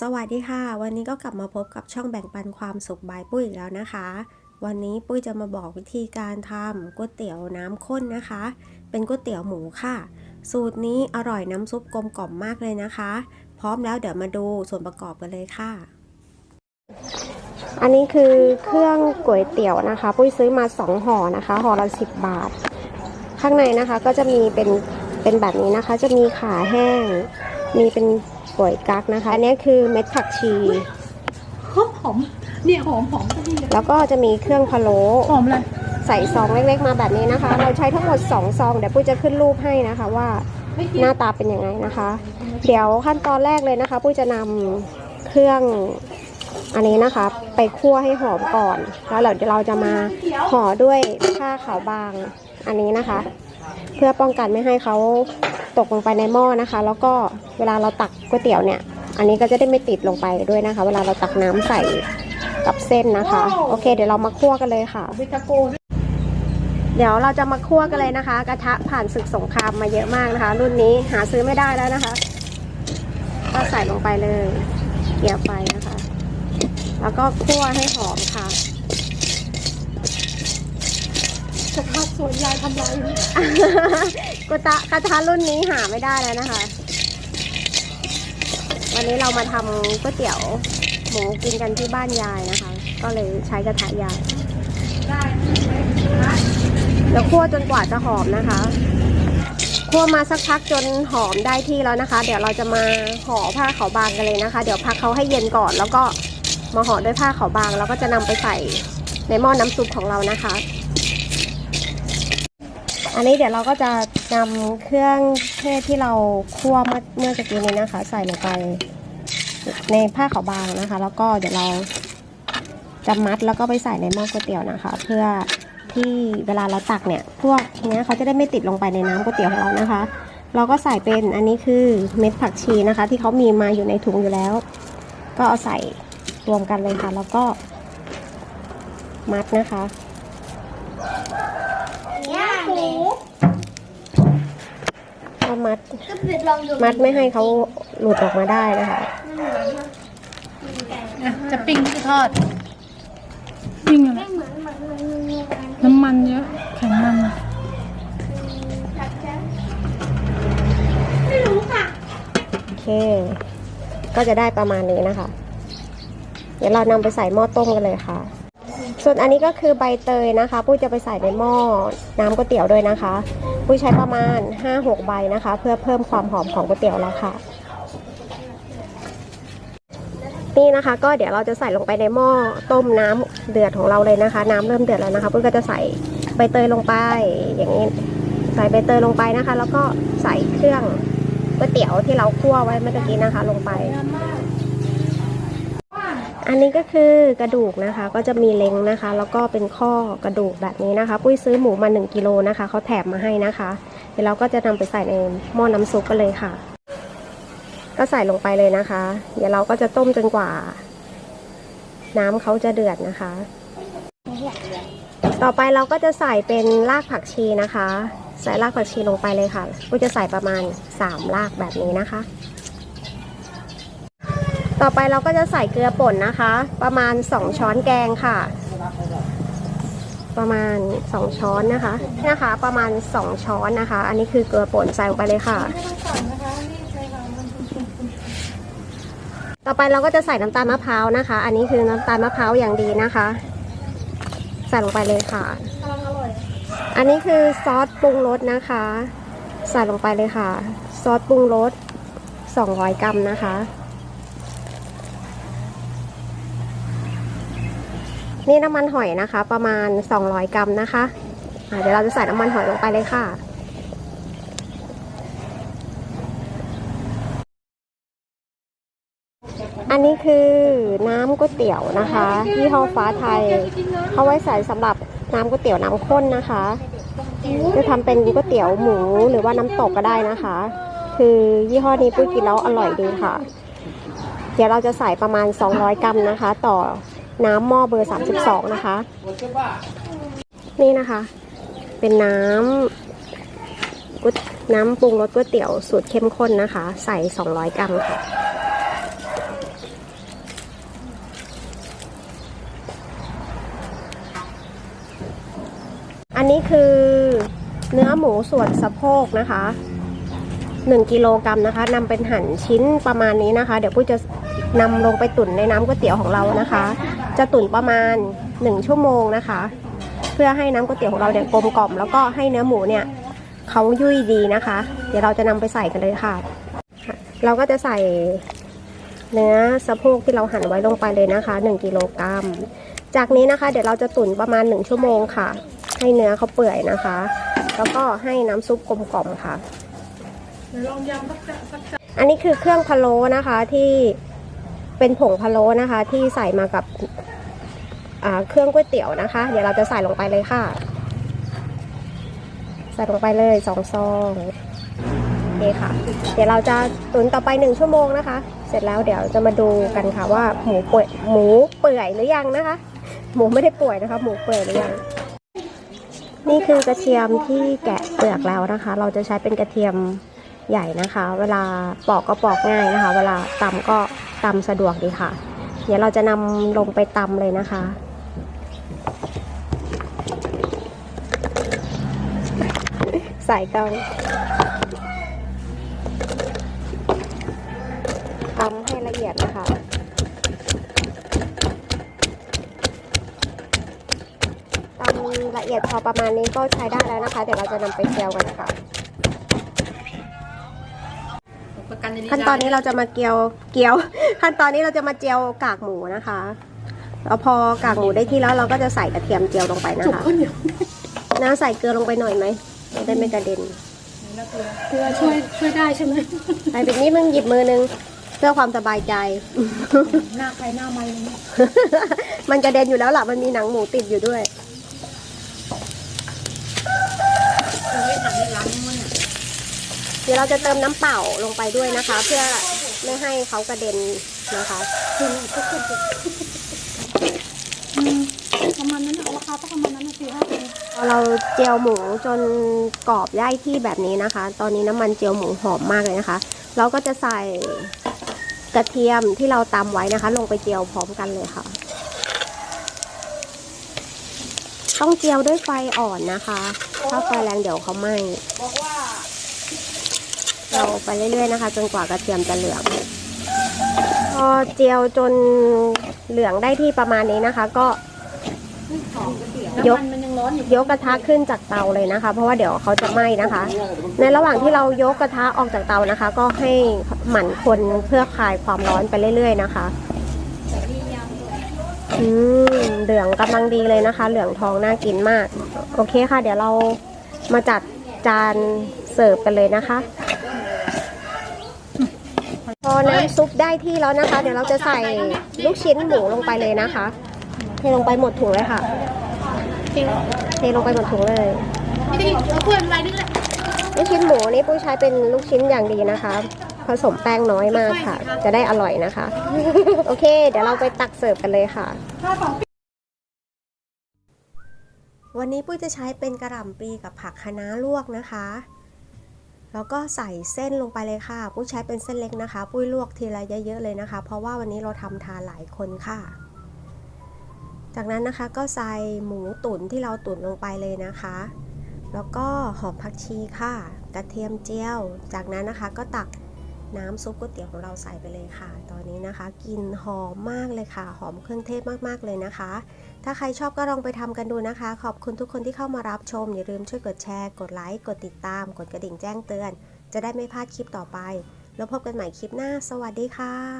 สวัสดีค่ะ วันนี้ก็กลับมาพบกับช่องแบ่งปันความสุขบายปุ้ยอีกแล้วนะคะ วันนี้ปุ้ยจะมาบอกวิธีการทำก๋วยเตี๋ยวน้ำข้นนะคะ เป็นก๋วยเตี๋ยวหมูค่ะ สูตรนี้อร่อยน้ำซุปกลมกล่อมมากเลยนะคะ พร้อมแล้วเดี๋ยวมาดูส่วนประกอบกันเลยค่ะ อันนี้คือเครื่องก๋วยเตี๋ยวนะคะ ปุ้ยซื้อมา 2ห่อนะคะห่อละสิบบาท ข้างในนะคะก็จะมีเป็นเป็นแบบนี้นะคะ จะมีขาแห้ง มีเป็น ก๋วยกั๊กนะคะ อันนี้คือเม็ดผักชีหอมหอมเนี่ยหอมหอมก็ดีเลยแล้วก็จะมีเครื่องพะโล้หอมเลยใส่ซองเล็กๆมาแบบนี้นะคะ เราใช้ทั้งหมด2ซองเดี๋ยวปุ้ยจะขึ้นรูปให้นะคะว่าไม่กินหน้าตาเป็นยังไงนะคะ เดี๋ยวขั้นตอนแรกเลยนะคะปุ้ยจะนำเครื่องอันนี้นะคะ ไปคั่วให้หอมก่อน แล้วเดี๋ยวเราจะมาห่อด้วยผ้าขาวบางอันนี้นะคะ เพื่อป้องกันไม่ให้เขาตกลงไปในหม้อนะคะ แล้วก็เวลาเราตักก๋วยเตี๋ยวเนี่ย อันนี้ก็จะได้ไม่ติดลงไปด้วยนะคะ เวลาเราตักน้ำใส่กับเส้นนะคะ โอเค เดี๋ยวเรามาคั่วกันเลยค่ะ เดี๋ยวเราจะมาคั่วกันเลยนะคะ กระทะผ่านศึกสงครามมาเยอะมากนะคะ รุ่นนี้หาซื้อไม่ได้แล้วนะคะ ก็ใส่ลงไปเลยเกี่ยวไปนะคะ แล้วก็คั่วให้หอมค่ะ สภาพส วนยายทำลายอยู่กุตะกระทะรุ่นนี้หาไม่ได้แล้วนะคะ วันนี้เรามาทำก๋วยเตี๋ยวหมูกินกันที่บ้านยายนะคะ ก็เลยใช้กระทะยายได้แล้วคั่วจนกว่าจะหอมนะคะคั่วมาสักพักจนหอมได้ที่แล้วนะคะ เดี๋ยวเราจะมาห่อผ้าขาวบางกันเลยนะคะ เดี๋ยวพักเขาให้เย็นก่อน แล้วก็มาห่อด้วยผ้าขาวบาง แล้วก็จะนำไปใส่ในหม้อน้ำซุปของเรานะคะ อันนี้เดี๋ยวเราก็จะนำเครื่องเทศที่เราคั่วเมื่อเมื่อกี้นี้นะคะ ใส่ลงไปในผ้าขาวบางนะคะ แล้วก็เดี๋ยวเราจะมัดแล้วก็ไปใส่ในหม้อก๋วยเตี๋ยวนะคะ เพื่อที่เวลาเราตักเนี่ยพวกเนี้ยเขาจะได้ไม่ติดลงไปในน้ำก๋วยเตี๋ยวของเรานะคะ เราก็ใส่เป็นอันนี้คือเม็ดผักชีนะคะ ที่เขามีมาอยู่ในถุงอยู่แล้ว ก็เอาใส่รวมกันเลยค่ะ แล้วก็มัดนะคะ หมูก็มัด ก็ปิดลองดูมัดไม่ให้เขาหลุดออกมาได้นะคะอะจะปิ้งหรือทอด ปิ้งอะไรไม่เหมือนเหมือนเหมือนเหมือนเหมือนน้ำมันเยอะแข็งมันจัดจ้ะไม่รู้ค่ะโอเค ก็จะได้ประมาณนี้นะคะ เดี๋ยวเรานำไปใส่หม้อต้มกันเลยค่ะ ส่วนอันนี้ก็คือใบเตยนะคะ ปุ้ยจะไปใส่ในหม้อน้ำก๋วยเตี๋ยวด้วยนะคะ ปุ้ยใช้ประมาณ 5-6 ใบนะคะ เพื่อเพิ่มความหอมของก๋วยเตี๋ยวเราค่ะ นี่นะคะก็เดี๋ยวเราจะใส่ลงไปในหม้อต้มน้ำเดือดของเราเลยนะคะ น้ำเริ่มเดือดแล้วนะคะ ปุ้ยก็จะใส่ใบเตยลงไปอย่างนี้ใส่ใบเตยลงไปนะคะ แล้วก็ใส่เครื่องก๋วยเตี๋ยวที่เราคั่วไว้เมื่อกี้นะคะ ลงไป อันนี้ก็คือกระดูกนะคะ ก็จะมีเล้งนะคะ แล้วก็เป็นข้อกระดูกแบบนี้นะคะ ปุ้ยซื้อหมูมา1กิโลนะคะเขาแถมมาให้นะคะ เดี๋ยวเราก็จะนำไปใส่ในหม้อน้ำซุปกันเลยค่ะ ก็ใส่ลงไปเลยนะคะ เดี๋ยวเราก็จะต้มจนกว่า น้ำเขาจะเดือดนะคะ ต่อไปเราก็จะใส่เป็นรากผักชีนะคะ ใส่รากผักชีลงไปเลยค่ะปุ้ยจะใส่ประมาณ3รากแบบนี้นะคะ ต่อไปเราก็จะใส่เกลือป่นนะคะ ประมาณ 2 ช้อนแกงค่ะ ประมาณ 2 ช้อนนะคะนะคะ ประมาณ 2 ช้อนนะคะ อันนี้คือเกลือป่นใส่ลงไปเลยค่ะ ต่อไปเราก็จะใส่น้ำตาลมะพร้าวนะคะ อันนี้คือน้ำตาลมะพร้าวอย่างดีนะคะ ใส่ลงไปเลยค่ะ อันนี้คือซอสปรุงรสนะคะ ใส่ลงไปเลยค่ะ ซอสปรุงรส200 กรัมนะคะ นี่น้ำมันหอยนะคะ ประมาณ 200 กรัมนะคะะเดี๋ยวเราจะใส่น้ำมันหอยลงไปเลยค่ะอันนี้คือน้ำก๋วยเตี๋ยวนะคะยี่ห้อฟ้าไทยเขาไว้ใส่สำหรับน้ำก๋วยเตี๋ยวน้ำข้นนะคะจะทำเป็นก๋วยเตี๋ยวหมูหรือว่าน้ำตกก็ได้นะคะ คือยี่ห้อนี้ปุ้ยกินแล้วอร่อยดีค่ะ เดี๋ยวเราจะใส่ประมาณ 200 กรัมนะคะ ต่อ น้ำหม้อเบอร์ 32 นะคะ นี่นะคะ เป็นน้ำน้ำปรุงรสก๋วยเตี๋ยวสูตรเข้มข้นนะคะ ใส่ 200 กรัมค่ะอันนี้คือเนื้อหมูส่วนสะโพกนะคะ1กิโลกรัมนะคะนำเป็นหั่นชิ้นประมาณนี้นะคะ เดี๋ยวปุ้จะนำลงไปตุ๋นในน้ำก๋วยเตี๋ยวของเรานะคะ จะตุ๋นประมาณ 1 ชั่วโมงนะคะ เพื่อให้น้ำก๋วยเตี๋ยวของเราเนี่ยกลมกล่อมแล้วก็ให้เนื้อหมูเนี่ยเขายุ่ยดีนะคะ เดี๋ยวเราจะนำไปใส่กันเลยค่ะ เราก็จะใส่เนื้อสะโพกที่เราหั่นไว้ลงไปเลยนะคะ 1 กิโลกรัม จากนี้นะคะ เดี๋ยวเราจะตุ๋นประมาณ 1 ชั่วโมงค่ะ ให้เนื้อเขาเปื่อยนะคะ แล้วก็ให้น้ำซุปกลมกล่อมค่ะลองยำสักอันนี้คือเครื่องพะโล้นะคะที่ เป็นผงพะโล้นะคะ ที่ใส่มากับเครื่องก๋วยเตี๋ยวนะคะ เดี๋ยวเราจะใส่ลงไปเลยค่ะ ใส่ลงไปเลยสองซองโอเคค่ะ เดี๋ยวเราจะตุ๋นต่อไปหนึ่งชั่วโมงนะคะ เสร็จแล้วเดี๋ยวจะมาดูกันค่ะว่าหมูเปื่อยหมูเปื่อยหรือยังนะคะ หมูไม่ได้ป่วยนะคะ หมูเปื่อยหรือยังนี่คือกระเทียมที่แกะเปลือกแล้วนะคะ เราจะใช้เป็นกระเทียมใหญ่นะคะ เวลาปอกก็ปอกง่ายนะคะ เวลาตำก็ ตำสะดวกดีค่ะ เดี๋ยวเราจะนำลงไปตำเลยนะคะใส่กันตำให้ละเอียดนะคะตำละเอียดพอประมาณนี้ก็ใช้ได้แล้วนะคะ เดี๋ยวเราจะนำไปเจียวกันนะคะ ประกันในนี้ขั้นตอนนี้เราจะมาเกียวเกียว ขั้นตอนนี้เราจะมาเจียวกากหมูนะคะแล้วพอกากหมูได้ที่แล้วเราก็จะใส่กระเทียมเจียวลงไปนะจุกคะข้าวเหนียวน้าใส่เกลือลงไปหน่อยไหมจะได้ไม่กระเด็นเกลือช่วยช่วยได้ใช่ไหมใส่แบบนี้มึงหยิบมือนึงเพื่อความสบายใจ หน้าใครหน้ามันเลยมันกระเด็นอยู่แล้วล่ะมันมีหนังหมูติดอยู่ด้วย ไม่ทำให้ล้างมันอะ เดี๋ยวเราจะเติมน้ำเปล่าลงไปด้วยนะคะ เพื่อไม่ให้เขากระเด็นนะคะประมาณนั้นนะราคาต้องประมาณนั้นนะสี่ห้าพันพอเราเจียวหมูจนกรอบได้ที่แบบนี้นะคะ ตอนนี้น้ำมันเจียวหมูหอมมากเลยนะคะ เราก็จะใส่กระเทียมที่เราตำไว้นะคะ ลงไปเจียวพร้อมกันเลยค่ะ ต้องเจียวด้วยไฟอ่อนนะคะ ถ้าไฟแรงเดี๋ยวเขาไหม้ เราไปเรื่อยๆนะคะ จนกว่ากระเทียมจะเหลือง พอเจียวจนเหลืองได้ที่ประมาณนี้นะคะ ก็ยกน้ำมันมันยังร้อนอยู่ยกกระทะขึ้นจากเตาเลยนะคะ เพราะว่าเดี๋ยวเขาจะไหม้นะคะ ในระหว่างที่เรายกกระทะออกจากเตานะคะ ก็ให้หมั่นคนเพื่อคลายความร้อนไปเรื่อยๆนะคะอืมเหลืองกำลังดีเลยนะคะ เหลืองทองน่ากินมาก โอเคค่ะ เดี๋ยวเรามาจัดจานเสิร์ฟกันเลยนะคะ พอน้ำซุปได้ที่แล้วนะคะ เดี๋ยวเราจะใส่ลูกชิ้นหมูลงไปเลยนะคะ เทลงไปหมดถุงเลยค่ะ เทลงไปหมดถุงเลยไม่ได้เอาถ้วยมาด้วยลูกชิ้นหมูนี่ปุ้ยใช้เป็นลูกชิ้นอย่างดีนะคะ ผสมแป้งน้อยมากค่ะ จะได้อร่อยนะคะ โอเค เดี๋ยวเราไปตักเสิร์ฟกันเลยค่ะวันนี้ปุ้ยจะใช้เป็นกระหล่ำปลีกับผักคะน้าลวกนะคะ แล้วก็ใส่เส้นลงไปเลยค่ะ ปุ้ยใช้เป็นเส้นเล็กนะคะ ปุ้ยลวกทีละเยอะๆเลยนะคะ เพราะว่าวันนี้เราทำทานหลายคนค่ะ จากนั้นนะคะก็ใส่หมูตุ๋นที่เราตุ๋นลงไปเลยนะคะ แล้วก็หอมผักชีค่ะ กระเทียมเจียว จากนั้นนะคะก็ตัก น้ำซุปก๋วยเตี๋ยวของเราใส่ไปเลยค่ะ ตอนนี้นะคะกลิ่นหอมมากเลยค่ะ หอมเครื่องเทศมากๆเลยนะคะ ถ้าใครชอบก็ลองไปทำกันดูนะคะ ขอบคุณทุกคนที่เข้ามารับชม อย่าลืมช่วยกดแชร์ กดไลค์ กดติดตาม กดกระดิ่งแจ้งเตือน จะได้ไม่พลาดคลิปต่อไป แล้วพบกันใหม่คลิปหน้า สวัสดีค่ะ